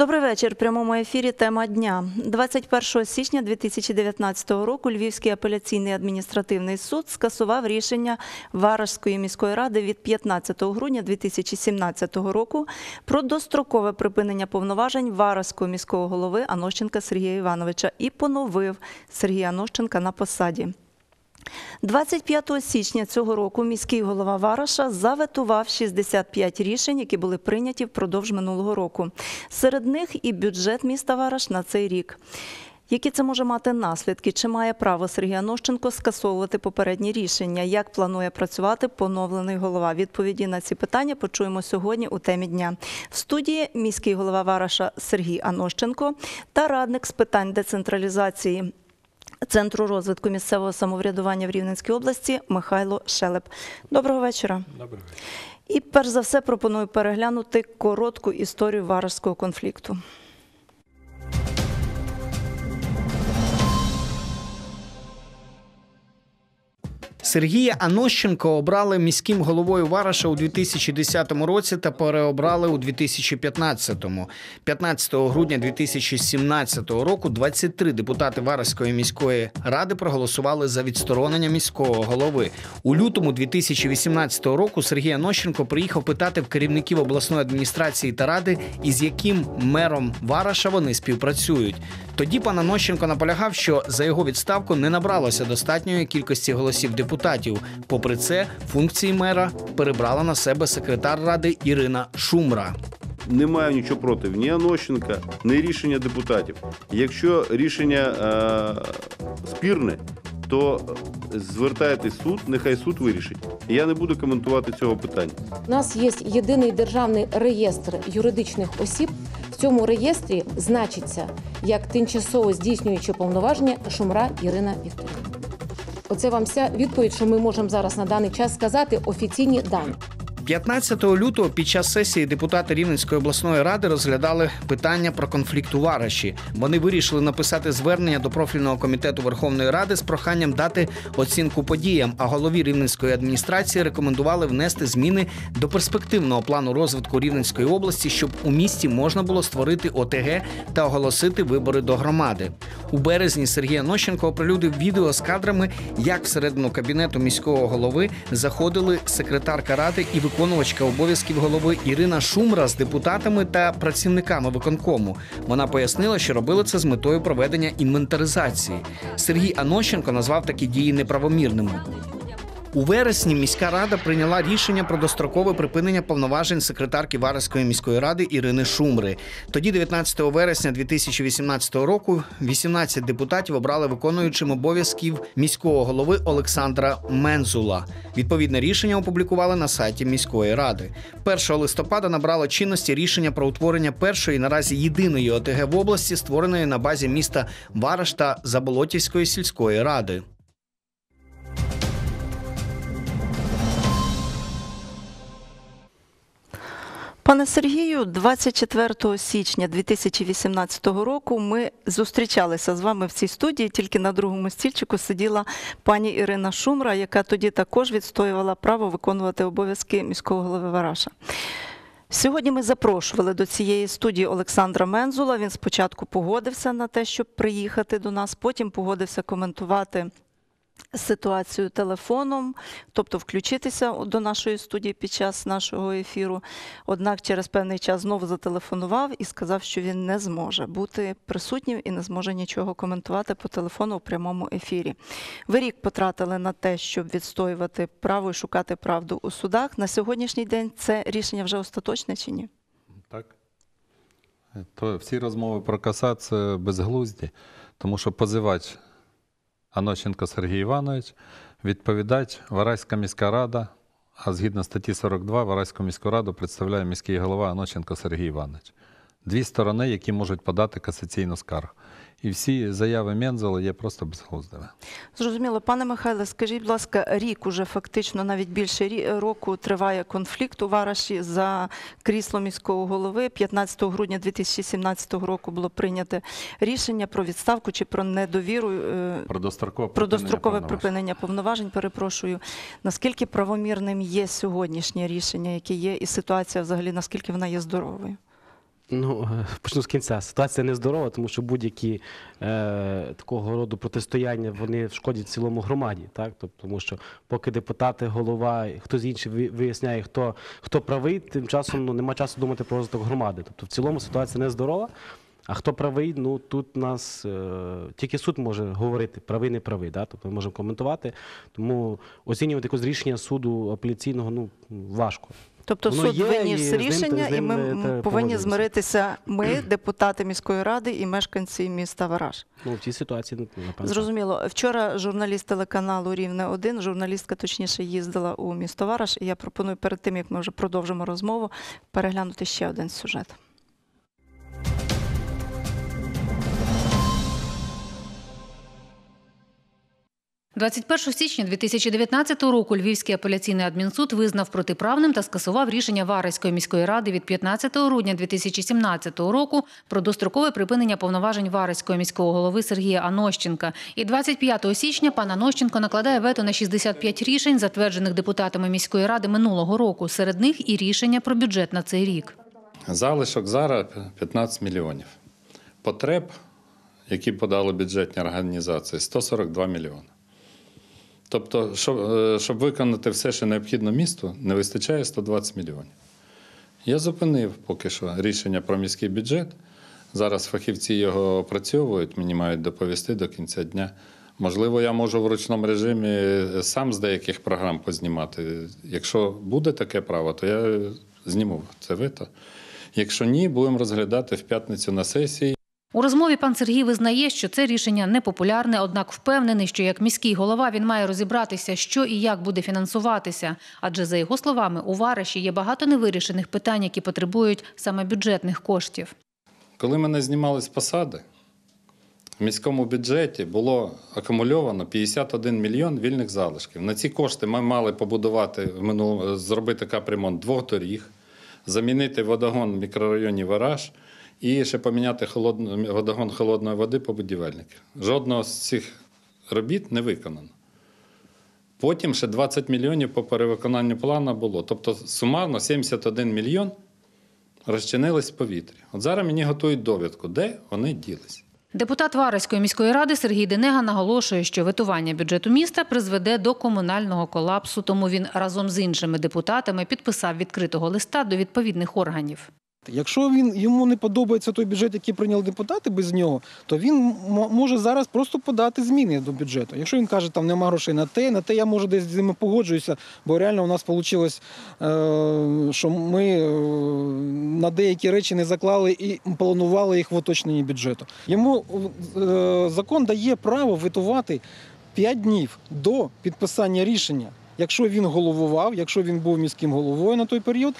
Добрий вечір. Прямому ефірі тема дня. 21 січня 2019 року Львівський апеляційний адміністративний суд скасував рішення Варажської міської ради від 15 грудня 2017 року про дострокове припинення повноважень Варажського міського голови Анощенка Сергія Івановича і поновив Сергія Анощенка на посаді. 25 січня цього року міський голова Вараша заветував 65 рішень, які були прийняті впродовж минулого року. Серед них і бюджет міста Вараш на цей рік. Які це може мати наслідки? Чи має право Сергій Анощенко скасовувати попередні рішення? Як планує працювати поновлений голова? Відповіді на ці питання почуємо сьогодні у темі дня. В студії міський голова Вараша Сергій Анощенко та радник з питань децентралізації Центру розвитку місцевого самоврядування в Рівненській області Михайло Шелеп. Доброго вечора. Доброго. І перш за все пропоную переглянути коротку історію варажського конфлікту. Сергія Анощенко обрали міським головою Вараша у 2010 році та переобрали у 2015-му. 15 грудня 2017 року 23 депутати Вараської міської ради проголосували за відсторонення міського голови. У лютому 2018 року Сергій Анощенко приїхав питати в керівників обласної адміністрації та ради, із яким мером Вараша вони співпрацюють. Тоді пан Анощенко наполягав, що за його відставку не набралося достатньої кількості голосів депутатів. Попри це, функції мера перебрала на себе секретар ради Ірина Шумра. Не маю нічого проти ні Анощенка, ні рішення депутатів. Якщо рішення е, спірне, то звертайтесь в суд, нехай суд вирішить. Я не буду коментувати цього питання. У нас є єдиний державний реєстр юридичних осіб. Цьому реєстрі значиться як тимчасово здійснюючи повноваження Шумра Ірина Вікторівна. Оце вам вся відповідь, що ми можемо зараз на даний час сказати офіційні дані. 15 лютого під час сесії депутати Рівненської обласної ради розглядали питання про конфлікт у Вараші. Вони вирішили написати звернення до профільного комітету Верховної Ради з проханням дати оцінку подіям. А голові Рівненської адміністрації рекомендували внести зміни до перспективного плану розвитку Рівненської області, щоб у місті можна було створити ОТГ та оголосити вибори до громади. У березні Сергій Анощенко оприлюдив відео з кадрами, як всередину кабінету міського голови заходили секретарка ради і виконувачка обов'язків голови Ірина Шумра з депутатами та працівниками виконкому. Вона пояснила, що робили це з метою проведення інвентаризації. Сергій Анощенко назвав такі дії неправомірними. У вересні міська рада прийняла рішення про дострокове припинення повноважень секретарки Вараської міської ради Ірини Шумри. Тоді, 19 вересня 2018 року, 18 депутатів обрали виконуючим обов'язків міського голови Олександра Мензула. Відповідне рішення опублікували на сайті міської ради. 1 листопада набрало чинності рішення про утворення першої наразі єдиної ОТГ в області, створеної на базі міста Вараш та Заболотівської сільської ради. Пане Сергію, 24 січня 2018 року ми зустрічалися з вами в цій студії. Тільки на другому стільчику сиділа пані Ірина Шумра, яка тоді також відстоювала право виконувати обов'язки міського голови Вараша. Сьогодні ми запрошували до цієї студії Олександра Мензула. Він спочатку погодився на те, щоб приїхати до нас, потім погодився коментувати ситуацію телефоном, тобто включитися до нашої студії під час нашого ефіру. Однак через певний час знову зателефонував і сказав, що він не зможе бути присутнім і не зможе нічого коментувати по телефону у прямому ефірі. Ви рік потратили на те, щоб відстоювати право і шукати правду у судах. На сьогоднішній день це рішення вже остаточне чи ні? Так. То всі розмови про касацію безглузді, тому що позивач Анощенко Сергій Іванович, відповідач Вараська міська рада, а згідно статті 42 Вараську міську раду представляє міський голова Анощенко Сергій Іванович. Дві сторони, які можуть подати касаційну скаргу. І всі заяви Мензела є просто безглуздими. Зрозуміло, пане Михайле, скажіть, будь ласка, рік уже фактично навіть більше рі- року триває конфлікт у Вараші за крісло міського голови. 15 грудня 2017 року було прийнято рішення про відставку чи про недовіру. е, Про дострокове Про дострокове припинення повноважень, перепрошую. Наскільки правомірним є сьогоднішнє рішення, яке є, і ситуація взагалі, наскільки вона є здоровою? Ну, е, почну з кінця. Ситуація нездорова, тому що будь-які е, такого роду протистояння вони шкодять цілому громаді. Так? Тобто, тому що поки депутати, голова, хтось інший виясняє, хто, хто правий, тим часом ну, нема часу думати про розвиток громади. Тобто в цілому ситуація нездорова. А хто правий, ну тут нас е, тільки суд може говорити, правий, не правий. Да? Тобто ми можемо коментувати. Тому оцінювати якось рішення суду апеляційного ну, важко. Тобто Воно суд є, і виніс з ним- рішення, з ним і ми м, треба повинні змиритися ми, депутати міської ради і мешканці міста Вараж. Ну, в цій ситуації, ну, напевно. Зрозуміло. Вчора журналіст телеканалу Рівне 1 журналістка точніше їздила у місто Вараш. І я пропоную перед тим, як ми вже продовжимо розмову, переглянути ще один сюжет. – 21 січня 2019 року Львівський апеляційний адмінсуд визнав протиправним та скасував рішення Вараської міської ради від 15 грудня 2017 року про дострокове припинення повноважень Вараського міського голови Сергія Анощенка. І 25 січня пан Анощенко накладає вето на 65 рішень, затверджених депутатами міської ради минулого року. Серед них і рішення про бюджет на цей рік. Залишок зараз 15 мільйонів. Потреб, які подали бюджетні організації, 142 мільйони. Тобто, щоб, е, щоб виконати все, що необхідно місту, не вистачає 120 мільйонів. Я зупинив поки що рішення про міський бюджет. Зараз фахівці його опрацьовують, мені мають доповісти до кінця дня. Можливо, я можу в ручному режимі сам з деяких програм познімати. Якщо буде таке право, то я зніму це вето. Якщо ні, будемо розглядати в п'ятницю на сесії. У розмові пан Сергій визнає, що це рішення непопулярне, однак впевнений, що як міський голова він має розібратися, що і як буде фінансуватися. Адже за його словами, у Вараші є багато невирішених питань, які потребують саме бюджетних коштів. Коли мене знімали з посади, в міському бюджеті було акумульовано 51 мільйон вільних залишків. На ці кошти ми мали побудувати зробити капремонт двох доріг, замінити водогон в мікрорайоні Вараж і ще поміняти холодну, водогон холодної води по будівельників. Жодного з цих робіт не виконано. Потім ще 20 мільйонів по перевиконанню плану було. Тобто сумарно 71 мільйон розчинились в повітрі. От зараз мені готують довідку, де вони ділись. Депутат Вараської міської ради Сергій Денега наголошує, що ветування бюджету міста призведе до комунального колапсу, тому він разом з іншими депутатами підписав відкритого листа до відповідних органів. Якщо він йому не подобається той бюджет, який прийняли депутати без нього, то він може зараз просто подати зміни до бюджету. Якщо він каже, там нема грошей на те, на те, я може десь з ними погоджуюся, бо реально у нас вийшло, що ми е, на деякі речі не заклали і планували їх в уточненні бюджету. Йому е, закон дає право витувати 5 днів до підписання рішення. Якщо він головував, якщо він був міським головою на той період,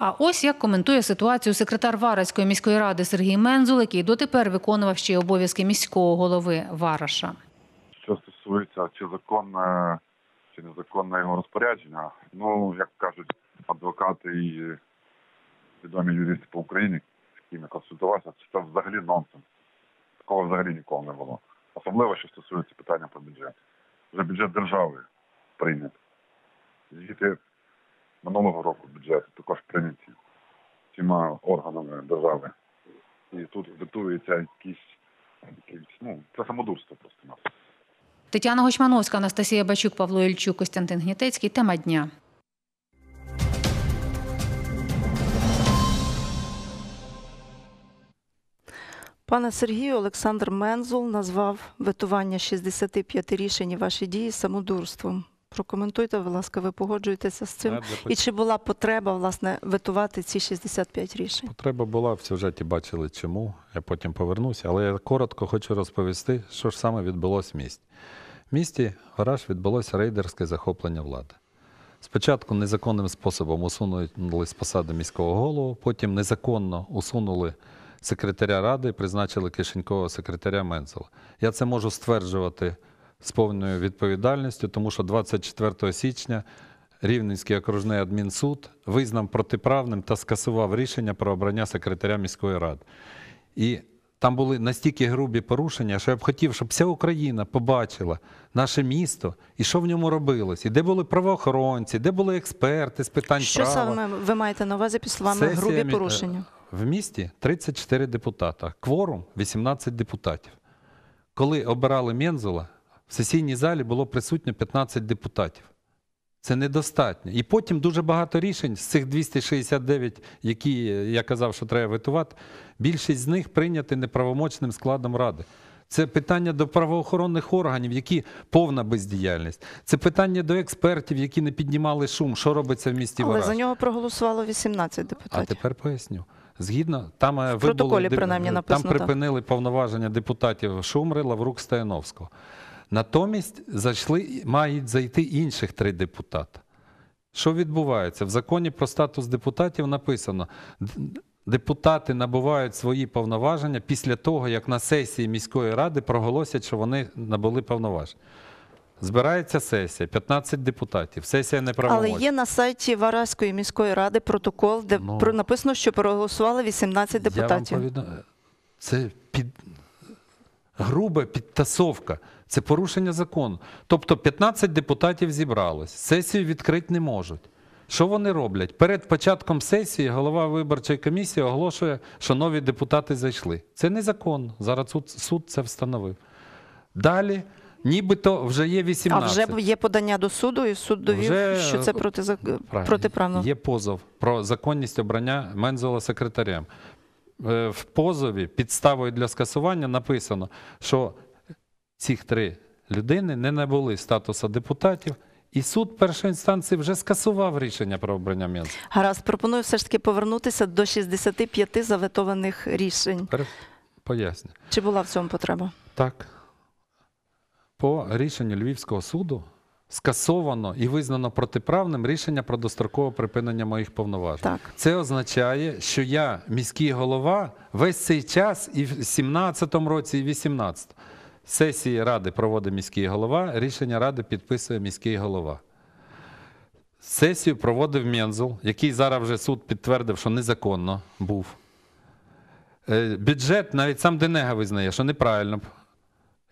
А ось як коментує ситуацію секретар Вараської міської ради Сергій Мензул, який дотепер виконував ще й обов'язки міського голови Вараша. Що стосується чи законне, чи незаконне його розпорядження, ну, як кажуть адвокати і відомі юристи по Україні, з якими консультувався, це взагалі нонсенс. Такого взагалі ніколи не було. Особливо, що стосується питання про бюджет. Вже бюджет держави прийнятий. Звіти минулого року бюджет також прийняті всіма органами держави. І тут готується якісь, якісь ну, це самодурство просто нас. Тетяна Гочмановська, Анастасія Бачук, Павло Ільчук, Костянтин Гнітецький. Тема дня. Пане Сергію, Олександр Мензул назвав ветування 65 рішень і ваші дії самодурством. Прокоментуйте, будь ласка, ви погоджуєтеся з цим? І чи була потреба власне ветувати ці 65 рішень? Потреба була в сюжеті, бачили чому. Я потім повернуся, але я коротко хочу розповісти, що ж саме відбулося в місті. В місті Гараж відбулося рейдерське захоплення влади. Спочатку незаконним способом усунули з посади міського голову, потім незаконно усунули секретаря ради і призначили кишенькового секретаря Мензела. Я це можу стверджувати з повною відповідальністю, тому що 24 січня Рівненський окружний адмінсуд визнав протиправним та скасував рішення про обрання секретаря міської ради. І там були настільки грубі порушення, що я б хотів, щоб вся Україна побачила наше місто і що в ньому робилось, і де були правоохоронці, де були експерти з питань Що права. саме ви маєте на увазі під словами Сесія грубі мі- порушення? в місті 34 депутата, кворум 18 депутатів. Коли обирали Мензела, в сесійній залі було присутньо 15 депутатів. Це недостатньо. І потім дуже багато рішень з цих 269, які я казав, що треба витувати, більшість з них прийняті неправомочним складом ради. Це питання до правоохоронних органів, які повна бездіяльність. Це питання до експертів, які не піднімали шум, що робиться в місті Але Вараж. за нього проголосувало 18 депутатів. А тепер поясню. Згідно, там е, В протоколі, вибули, принаймні, там написано, так. припинили повноваження депутатів Шумри, Лаврук, Стояновського. Натомість зайшли, мають зайти інших три депутата. Що відбувається? В законі про статус депутатів написано: депутати набувають свої повноваження після того, як на сесії міської ради проголосять, що вони набули повноважень. Збирається сесія, 15 депутатів. Сесія неправомочна. Але є на сайті Вараської міської ради протокол, де Ну. написано, що проголосували 18 депутатів. Я вам повідомляю, це під... груба підтасовка, це порушення закону. Тобто 15 депутатів зібралось, сесію відкрити не можуть. Що вони роблять? Перед початком сесії голова виборчої комісії оголошує, що нові депутати зайшли. Це незаконно. Зараз суд, суд це встановив. Далі, нібито вже є А вже є подання до суду, і суд довів, Вже, що це е, проти, Правильно. протиправно. Є позов про законність обрання Мензела секретарем. Е, В позові підставою для скасування написано, що ці три людини не набули статусу депутатів, і суд першої інстанції вже скасував рішення про обрання Мензела. Гаразд, пропоную все ж таки повернутися до 65 заветованих рішень. Тепер Поясню. Чи була в цьому потреба? Так. По рішенню Львівського суду скасовано і визнано протиправним рішення про дострокове припинення моїх повноважень. Так. Це означає, що я міський голова весь цей час і в 17-му році, і в 18-му. Сесії ради проводить міський голова, рішення ради підписує міський голова. Сесію проводив Мензел, який зараз вже суд підтвердив, що незаконно був. Е, Бюджет навіть сам Денега визнає, що неправильно.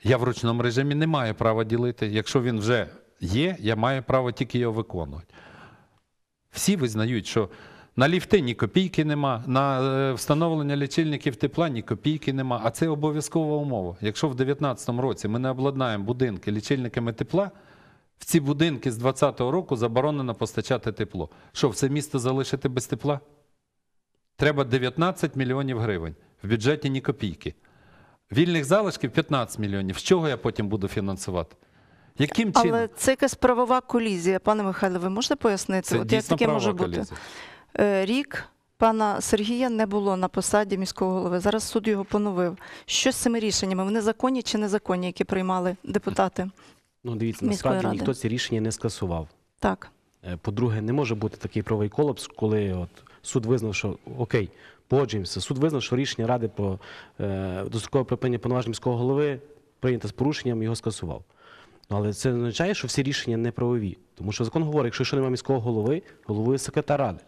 Я в ручному режимі не маю права ділити. Якщо він вже є, я маю право тільки його виконувати. Всі визнають, що на ліфти ні копійки нема, на е, встановлення лічильників тепла ні копійки нема. А це обов'язкова умова. Якщо в 2019 році ми не обладнаємо будинки лічильниками тепла, в ці будинки з 2020 року заборонено постачати тепло. Що, все місто залишити без тепла? Треба 19 мільйонів гривень. В бюджеті ні копійки. Вільних залишків 15 мільйонів. З чого я потім буду фінансувати? Яким чином? Але це якась правова колізія. Пане Михайло, ви можете пояснити, Це От як таке може бути? колізія. Е, Рік пана Сергія не було на посаді міського голови. Зараз суд його поновив. Що з цими рішеннями? Вони законні чи незаконні, які приймали депутати? Ну, дивіться, Міської насправді ради. ніхто ці рішення не скасував. Так. Е, По-друге, не може бути такий правовий колапс, коли от суд визнав, що окей, погоджуємося. Суд визнав, що рішення ради про е, дострокове припинення повноважень міського голови прийнято з порушенням, його скасував. Ну, але це не означає, що всі рішення неправові. Тому що закон говорить, якщо немає міського голови, головує секретар ради.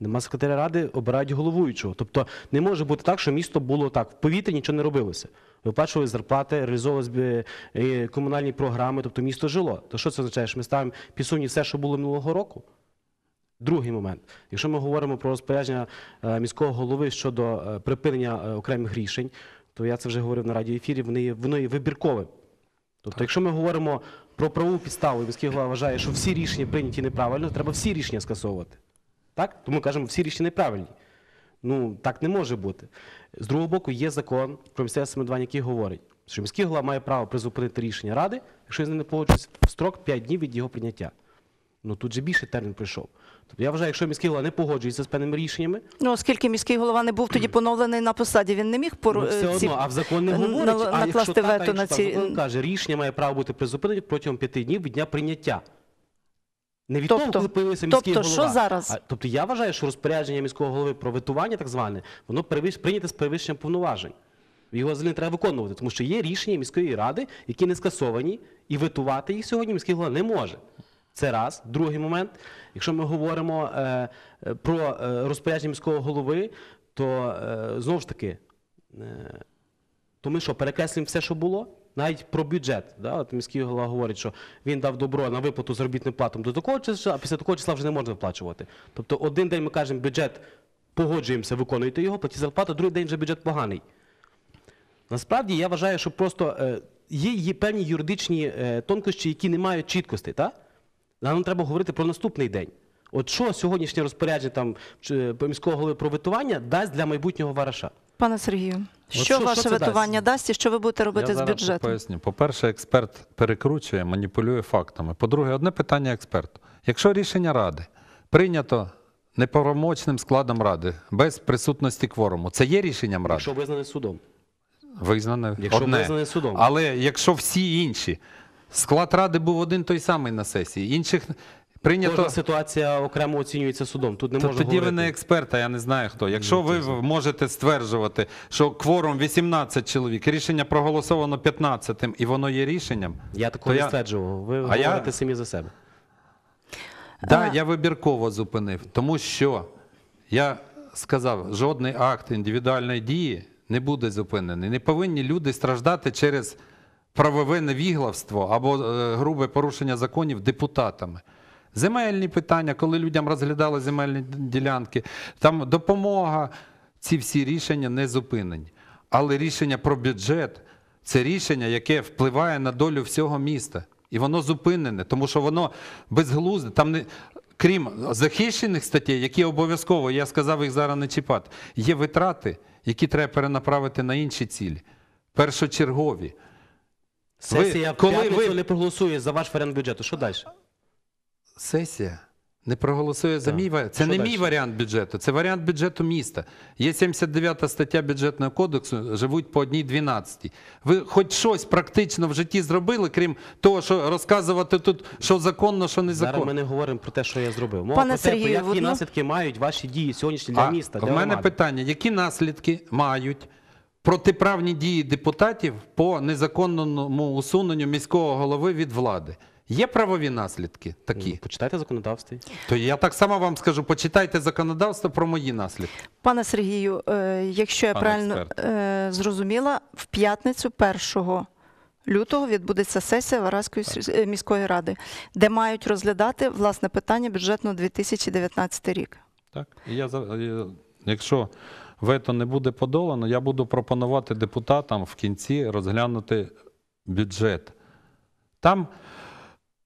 Нема секретаря ради, обирають головуючого. Тобто не може бути так, що місто було так, в повітрі нічого не робилося. Виплачували зарплати, реалізовували е, комунальні програми, тобто місто жило. То що це означає? Що ми ставимо під все, що було минулого року? Другий момент. Якщо ми говоримо про розпорядження е, міського голови щодо е, припинення окремих рішень, то я це вже говорив на радіоефірі, воно є вибірковим. Тобто, якщо ми говоримо про правову підставу, і міський голова вважає, що всі рішення прийняті неправильно, треба всі рішення скасовувати. Так? Тому кажемо, всі рішення неправильні. Ну, так не може бути. З другого боку, є закон про місцеве самоврядування, який говорить, що міський голова має право призупинити рішення ради, якщо ним не погоджується в строк 5 днів від його прийняття. Ну тут же більше термін прийшов. Тобто я вважаю, якщо міський голова не погоджується з певними рішеннями, Ну, оскільки міський голова не був тоді поновлений на посаді, він не міг пору... ну, все ці- одно, а в закон не на- говорить, на- а накласти а вето якщо на ці- закон каже, рішення має право бути призупинені протягом п'яти днів від дня прийняття. Не від того, Тобто- коли появився міський тобто, голова. що зараз? А, тобто я вважаю, що розпорядження міського голови про ветування, так зване, воно прийняте з перевищенням повноважень. Його взагалі не треба виконувати, тому що є рішення міської ради, які не скасовані, і ветувати їх сьогодні міський голова не може. Це раз. Другий момент. Якщо ми говоримо е, е, про е, розпорядження міського голови, то знову ж таки, то ми що, перекреслюємо все, що було? Навіть про бюджет. Да? От міський голова говорить, що він дав добро на виплату заробітним платам до такого числа, а після такого числа вже не можна виплачувати. Тобто один день ми кажемо, бюджет погоджуємося, виконуєте його, платіть зарплату, другий день вже бюджет поганий. Насправді я вважаю, що просто є, певні юридичні тонкощі, які не мають чіткості, так? Нам треба говорити про наступний день. От що сьогоднішнє розпорядження там чи, міського голови про ветування дасть для майбутнього вараша? Пане Сергію, що, що- ваше що це ветування дасть? і що ви будете робити Я з зараз бюджетом? поясню. По-перше, експерт перекручує, маніпулює фактами. По-друге, одне питання експерту. Якщо рішення ради прийнято неправомочним складом ради, без присутності кворуму, це є рішенням ради? Якщо визнане судом. Визнане Якщо одне. визнане судом. Але якщо всі інші, склад ради був один той самий на сесії, інших прийнято. Кожна ситуація окремо оцінюється судом. Тут не То можна тоді ви говорити. Ну, не експерт, а я не знаю хто. Якщо ви можете стверджувати, що кворум 18 чоловік, рішення проголосовано 15 і воно є рішенням, Я такого то не я- стверджував. Ви А я- говорите самі за себе. Да, я вибірково зупинив, тому що я сказав, жодний акт індивідуальної дії не буде зупинений. Не повинні люди страждати через правове невігластво або е, грубе порушення законів депутатами. Земельні питання, коли людям розглядали земельні ділянки, там допомога, ці всі рішення не зупинені. Але рішення про бюджет це рішення, яке впливає на долю всього міста. І воно зупинене, тому що воно безглузде. Там не крім захищених статей, які обов'язково, я сказав їх зараз не чіпати, є витрати, які треба перенаправити на інші цілі. Першочергові. Сесія в коли п'ятницю ви- не проголосує за ваш варіант бюджету. Що далі? Сесія не проголосує за Так. мій варіант. Це Що не дальше? мій варіант бюджету, це варіант бюджету міста. Є 79 стаття бюджетного кодексу, живуть по одній 12. Ви хоч щось практично в житті зробили, крім того, що розказувати тут, що законно, що Зараз ми незаконно. не говоримо про те, що я зробив. Мова Пане про те, Сергію, які одну- наслідки мають ваші дії сьогоднішні для А міста. в мене громади. питання: які наслідки мають протиправні дії депутатів по незаконному усуненню міського голови від влади? Є правові наслідки такі? Почитайте законодавство. То я так само вам скажу: почитайте законодавство про мої наслідки. Пане Сергію, е, якщо я Пане правильно експерт. е, зрозуміла, в п'ятницю 1 лютого відбудеться сесія Вараської е, міської ради, де мають розглядати власне питання бюджетного 2019 рік. Так, я, за- я- якщо вето не буде подолано, я буду пропонувати депутатам в кінці розглянути бюджет. Там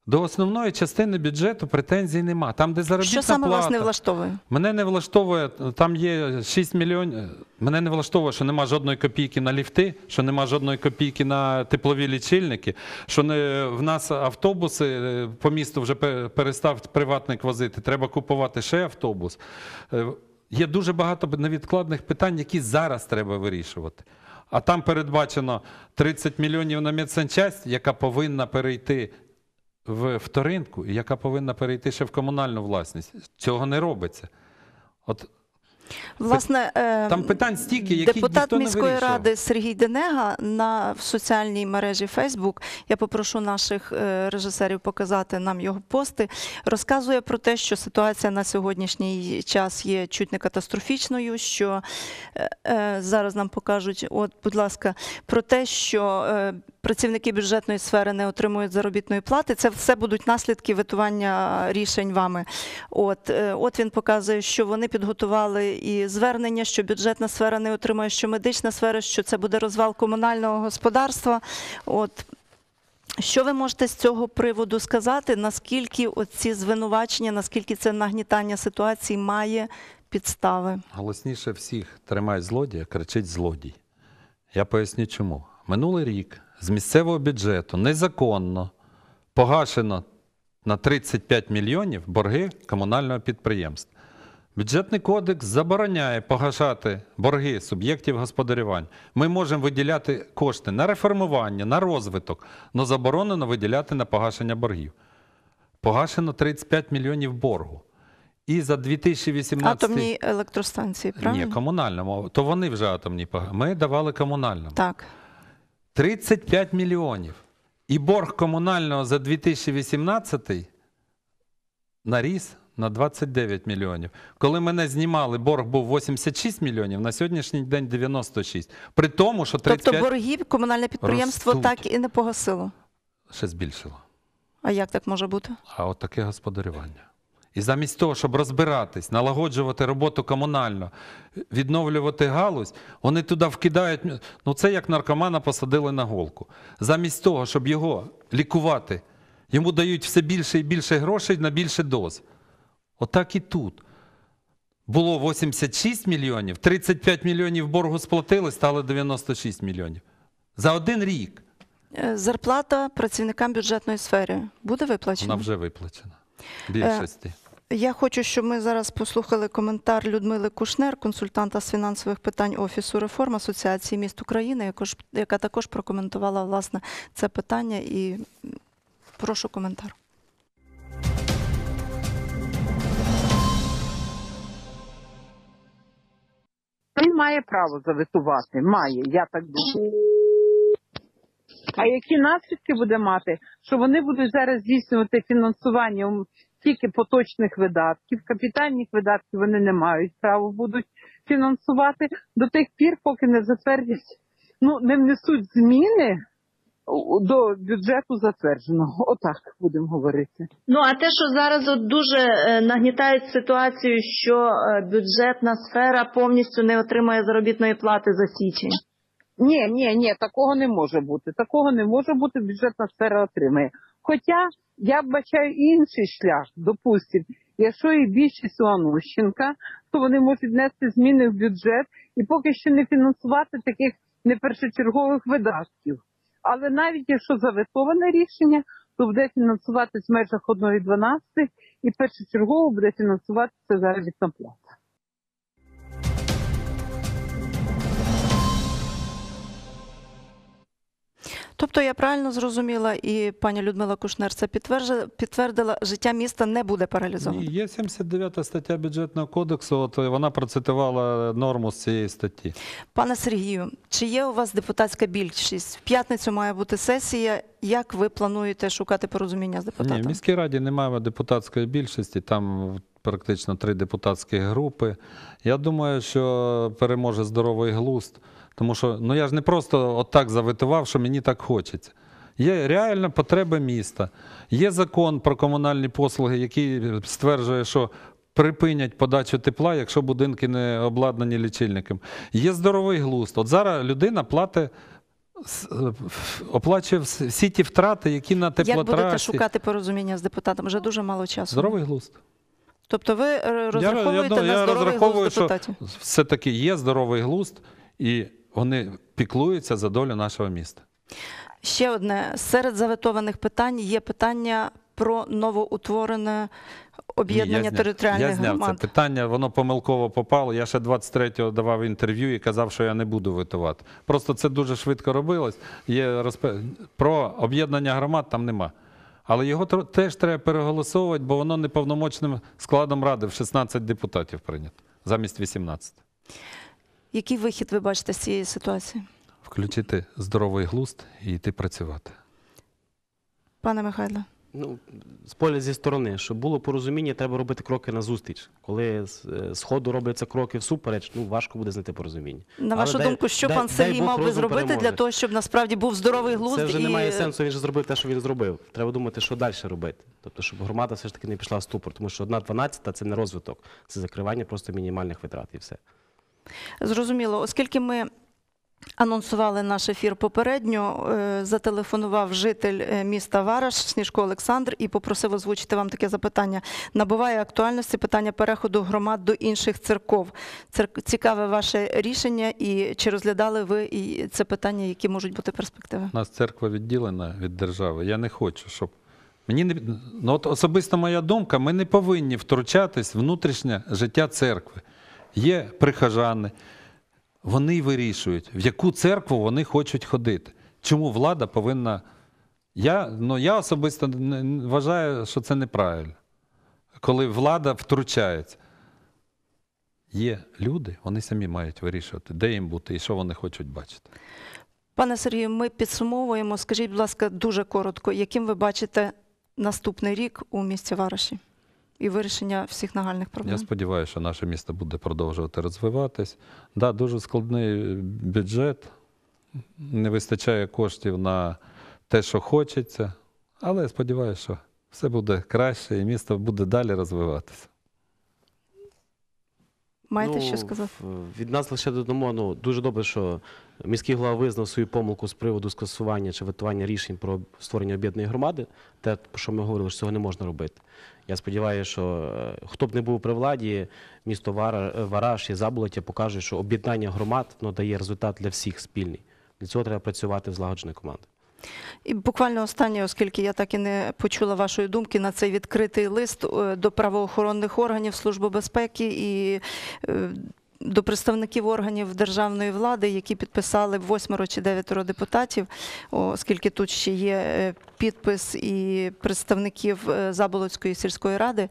до основної частини бюджету претензій нема. Там, де заробітна Що саме плата, вас не влаштовує? Мене не влаштовує, там є 6 мільйонів. Мене не влаштовує, що нема жодної копійки на ліфти, що нема жодної копійки на теплові лічильники, що не, в нас автобуси е, по місту вже перестав приватник возити. Треба купувати ще автобус. Є дуже багато невідкладних питань, які зараз треба вирішувати. А там передбачено 30 мільйонів на медсанчасть, яка повинна перейти в вторинку, і яка повинна перейти ще в комунальну власність. Цього не робиться. От Власне, е, там питань стільки, які депутат ніхто не міської вирішував. ради Сергій Денега на в соціальній мережі Фейсбук. Я попрошу наших е, режисерів показати нам його пости. Розказує про те, що ситуація на сьогоднішній час є чуть не катастрофічною. Що е, е, зараз нам покажуть, от, будь ласка, про те, що працівники бюджетної сфери не отримують заробітної плати. Це все будуть наслідки витування рішень вами. От, е, от він показує, що вони підготували і звернення, що бюджетна сфера не отримує, що медична сфера, що це буде розвал комунального господарства. От. Що ви можете з цього приводу сказати? Наскільки ці звинувачення, наскільки це нагнітання ситуації має підстави? Голосніше всіх тримає злодія, кричить злодій. Я поясню чому. Минулий рік з місцевого бюджету незаконно погашено на 35 мільйонів борги комунального підприємства. Бюджетний кодекс забороняє погашати борги суб'єктів господарювання. Ми можемо виділяти кошти на реформування, на розвиток, але заборонено виділяти на погашення боргів. Погашено 35 мільйонів боргу. І за 2018 Атомні електростанції, правильно? ні, комунальному. То вони вже атомні Ми давали комунальному. Так. 35 мільйонів. І борг комунального за 2018 наріс на 29 мільйонів. Коли мене знімали, борг був 86 мільйонів, на сьогоднішній день 96. При тому, що 35 Тобто борги комунальне підприємство ростуть. так і не погасило. ще збільшило. А як так може бути? А от таке господарювання. І замість того, щоб розбиратись, налагоджувати роботу комунально, відновлювати галузь, вони туди вкидають. Ну це як наркомана посадили на голку. Замість того, щоб його лікувати, йому дають все більше і більше грошей на більше доз. Отак і тут. Було 86 мільйонів, 35 мільйонів боргу сплатили, стало 96 мільйонів. За один рік Е, Зарплата працівникам бюджетної сфери буде виплачена? вона вже виплачена. Більшості. Я хочу, щоб ми зараз послухали коментар Людмили Кушнер, консультанта з фінансових питань Офісу реформ Асоціації міст України, яка також прокоментувала власне це питання. І прошу коментар. Він має право заветувати. Має, я так думаю. А які наслідки буде мати, що вони будуть зараз здійснювати фінансування тільки поточних видатків, капітальних видатків вони не мають права будуть фінансувати до тих пір, поки не затвердять, ну не внесуть зміни до бюджету затвердженого. Отак будемо говорити. Ну а те, що зараз от дуже е, нагнітають ситуацію, що е, бюджетна сфера повністю не отримує заробітної плати за січень. Ні, ні, ні, такого не може бути. Такого не може бути, бюджетна сфера отримає. Хоча я бачаю інший шлях, допустим, якщо і більшість у Анущенка, то вони можуть внести зміни в бюджет і поки що не фінансувати таких непершочергових видатків. Але навіть якщо заветоване рішення, то буде фінансуватись в межах 1,12 і першочергово буде фінансуватися заробітна плата. Тобто я правильно зрозуміла, і пані Людмила Кушнер це підтвердила, життя міста не буде паралізовано. Ні, Є 79 стаття бюджетного кодексу, от вона процитувала норму з цієї статті. Пане Сергію, чи є у вас депутатська більшість? В п'ятницю має бути сесія. Як ви плануєте шукати порозуміння з Ні, в міській раді немає депутатської більшості, там практично три депутатські групи. Я думаю, що переможе здоровий глузд, тому що ну я ж не просто отак заветував, що мені так хочеться. Є реальна потреба міста. Є закон про комунальні послуги, який стверджує, що припинять подачу тепла, якщо будинки не обладнані лічильником. Є здоровий глузд. От зараз людина платить. е, оплачує всі ті втрати, які на Як будете теплотрасі. шукати порозуміння з депутатами? Вже дуже мало часу. Здоровий глузд. Тобто ви е, розраховуєте я, на я здоровий розраховую, глузд що депутатів? все-таки є здоровий глузд, і вони піклуються за долю нашого міста. Ще одне серед заветованих питань є питання про новоутворене об'єднання я територіальних Я зняв громад. це питання, воно помилково попало. Я ще 23-го давав інтерв'ю і казав, що я не буду витувати. Просто це дуже швидко робилось. Є розпе... Про об'єднання громад там нема. Але його теж треба переголосовувати, бо воно неповномочним складом ради в 16 депутатів прийнято замість 18. Який вихід ви бачите з цієї ситуації? Включити здоровий глузд і йти працювати. Пане Михайло, Ну, з поля зі сторони, щоб було порозуміння, треба робити кроки назустріч. Коли з е, з ходу робляться кроки всупереч, ну важко буде знайти порозуміння. на Але вашу дай- думку, що дай- пан Сергій мав би зробити для того, щоб насправді був здоровий глузд Це вже і немає сенсу, він же зробив те, що він зробив. Треба думати, що далі робити. Тобто, щоб громада все ж таки не пішла в ступор, тому що одна дванадцята це не розвиток, це закривання просто мінімальних витрат і все. Зрозуміло, оскільки ми анонсували наш ефір попередньо, е, зателефонував житель е, міста Вараш Сніжко Олександр і попросив озвучити вам таке запитання. Набуває актуальності питання переходу громад до інших церков. Цікаве ваше рішення, і чи розглядали ви і це питання, які можуть бути перспективи? У нас церква відділена від держави. Я не хочу, щоб. Мені не... ну, от особисто моя думка, ми не повинні втручатись в внутрішнє життя церкви. Є прихожани, вони вирішують, в яку церкву вони хочуть ходити. Чому влада повинна. Я, ну, я особисто вважаю, що це неправильно, коли влада втручається. Є люди, вони самі мають вирішувати, де їм бути і що вони хочуть бачити. Пане Сергію, ми підсумовуємо. Скажіть, будь ласка, дуже коротко, яким ви бачите наступний рік у місті Вараші і вирішення всіх нагальних проблем? Я сподіваюся, що наше місто буде продовжувати розвиватись. Да, дуже складний бюджет, не вистачає коштів на те, що хочеться, але я сподіваюся, що все буде краще і місто буде далі розвиватися. Маєте Ну, що сказати? Від нас лише додамо, ну, дуже добре, що міський голова визнав свою помилку з приводу скасування чи ветування рішень про створення об'єднаної громади. Те, про що ми говорили, що цього не можна робити. Я сподіваюся, що е, хто б не був при владі, місто Вара, е, Вараш і Заболоття покаже, що об'єднання громад ну, дає результат для всіх спільний. Для цього треба працювати в злагодженій команді. І буквально останнє, оскільки я так і не почула вашої думки на цей відкритий лист е, до правоохоронних органів Служби безпеки і е, до представників органів державної влади, які підписали восьмеро чи дев'ятеро депутатів, оскільки тут ще є е, підпис і представників Заболоцької сільської ради.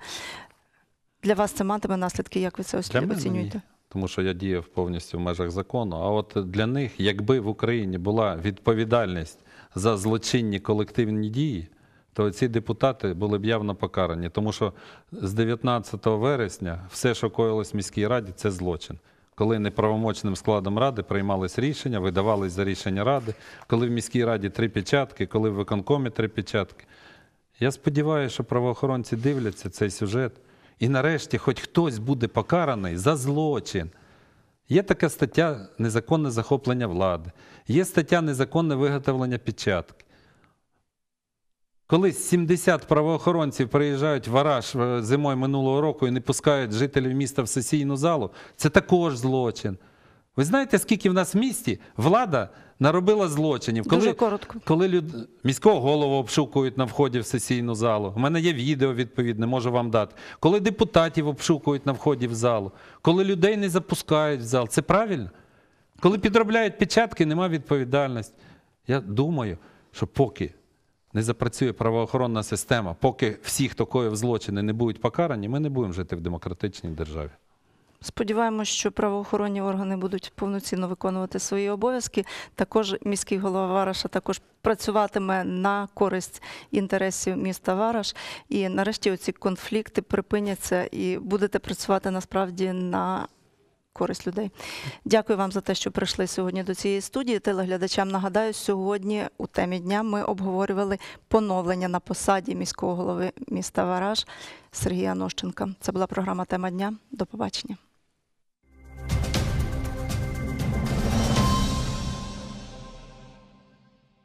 Для вас це матиме наслідки, як ви це оцінюєте? тому що я діяв повністю в межах закону. А от для них, якби в Україні була відповідальність за злочинні колективні дії, то ці депутати були б явно покарані. Тому що з 19 вересня все, що коїлось в міській раді, це злочин. Коли неправомочним складом ради приймались рішення, видавались за рішення ради, коли в міській раді три печатки, коли в виконкомі три печатки. Я сподіваюся, що правоохоронці дивляться цей сюжет, і нарешті хоч хтось буде покараний за злочин. Є така стаття незаконне захоплення влади, є стаття незаконне виготовлення печатки. Коли 70 правоохоронців приїжджають в Араш е, зимою минулого року і не пускають жителів міста в сесійну залу, це також злочин. Ви знаєте, скільки в нас в місті влада наробила злочинів? Дуже коротко. Коли люд... міського голову обшукують на вході в сесійну залу, у мене є відео відповідне, можу вам дати. Коли депутатів обшукують на вході в залу, коли людей не запускають в зал, це правильно? Коли підробляють печатки, нема відповідальності. Я думаю, що поки не запрацює правоохоронна система, поки всі, хто коїв злочини, не будуть покарані, ми не будемо жити в демократичній державі. Сподіваємось, що правоохоронні органи будуть повноцінно виконувати свої обов'язки. Також міський голова Вараша також працюватиме на користь інтересів міста Вараш. І нарешті оці конфлікти припиняться і будете працювати насправді на користь людей. Дякую вам за те, що прийшли сьогодні до цієї студії. Телеглядачам нагадаю, сьогодні у темі дня ми обговорювали поновлення на посаді міського голови міста Вараш Сергія Нощенка. Це була програма Тема дня. До побачення.